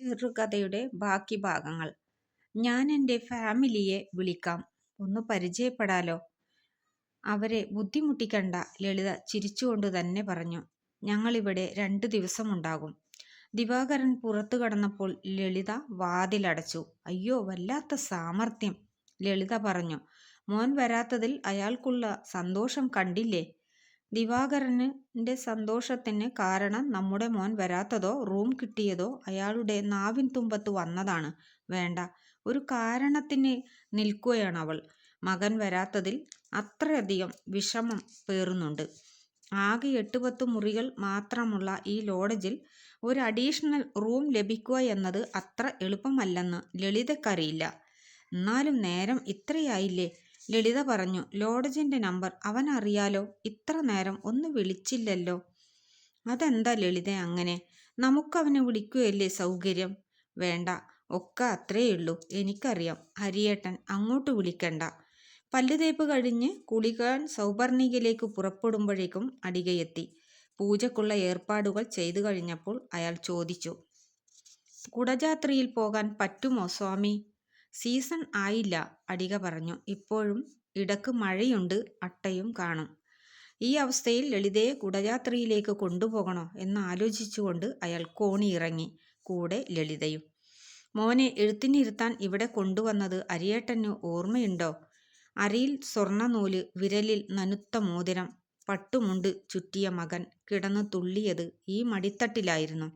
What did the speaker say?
ചെറുകഥയുടെ ബാക്കി ഭാഗങ്ങൾ. ഞാൻ എന്റെ ഫാമിലിയെ വിളിക്കാം. ഒന്ന് പരിചയപ്പെടാലോ. അവരെ ബുദ്ധിമുട്ടിക്കണ്ട ലളിത ചിരിച്ചുകൊണ്ട് തന്നെ പറഞ്ഞു. ഞങ്ങളിവിടെ രണ്ടു ദിവസമുണ്ടാകും. ദിവാകരൻ പുറത്തു കടന്നപ്പോൾ ലളിത വാതിലടച്ചു. അയ്യോ വല്ലാത്ത സാമർഥ്യം ലളിത പറഞ്ഞു. മോൻ വരാത്തതിൽ അയാൾക്കുള്ള സന്തോഷം കണ്ടില്ലേ? ദിവാകരന്റെ സന്തോഷത്തിന് കാരണം നമ്മുടെ മോൻ വരാത്തതോ റൂം കിട്ടിയതോ അയാളുടെ നാവിൻ തുമ്പത്ത് വന്നതാണ്. വേണ്ട ഒരു കാരണത്തിന് നിൽക്കുകയാണ് അവൾ മകൻ വരാത്തതിൽ അത്രയധികം വിഷമം പേറുന്നുണ്ട്. ആകെ എട്ട് പത്ത് മുറികൾ മാത്രമുള്ള ഈ ലോഡജിൽ ഒരു അഡീഷണൽ റൂം ലഭിക്കുക എന്നത് അത്ര എളുപ്പമല്ലെന്ന് ലളിതക്കറിയില്ല. എന്നാലും നേരം ഇത്രയായില്ലേ? ലളിത പറഞ്ഞു ലോഡ്ജിന്റെ നമ്പർ അവൻ അറിയാലോ? ഇത്ര നേരം ഒന്ന് വിളിച്ചില്ലല്ലോ. അതെന്താ ലളിത അങ്ങനെ? നമുക്കവനെ വിളിക്കുകയല്ലേ സൗകര്യം? വേണ്ട ഒക്കെ അത്രയുള്ളൂ എനിക്കറിയാം. ഹരിയേട്ടൻ അങ്ങോട്ട് വിളിക്കണ്ട. പല്ലുതേപ്പ് കഴിഞ്ഞ് കുളിക്കാൻ സൗപർണികയിലേക്ക് പുറപ്പെടുമ്പോഴേക്കും അടികയെത്തി. പൂജക്കുള്ള ഏർപ്പാടുകൾ ചെയ്തു കഴിഞ്ഞപ്പോൾ അയാൾ ചോദിച്ചു കുടജാത്രയിൽ പോകാൻ പറ്റുമോ സ്വാമി? സീസൺ ആയില്ല അടിക പറഞ്ഞു. ഇപ്പോഴും ഇടയ്ക്ക് മഴയുണ്ട് അട്ടയും കാണും. ഈ അവസ്ഥയിൽ ലളിതയെ കുടയാത്രയിലേക്ക് കൊണ്ടുപോകണോ എന്ന് ആലോചിച്ചുകൊണ്ട് അയാൾ കോണി ഇറങ്ങി കൂടെ ലളിതയും. മോനെ എഴുത്തിനിരുത്താൻ ഇവിടെ കൊണ്ടുവന്നത് അരിയേട്ടന് ഓർമ്മയുണ്ടോ? അരിയിൽ സ്വർണനൂൽ വിരലിൽ നനുത്ത മോതിരം പട്ടുമുണ്ട് ചുറ്റിയ മകൻ കിടന്നു തുള്ളിയത് ഈ മടിത്തട്ടിലായിരുന്നു.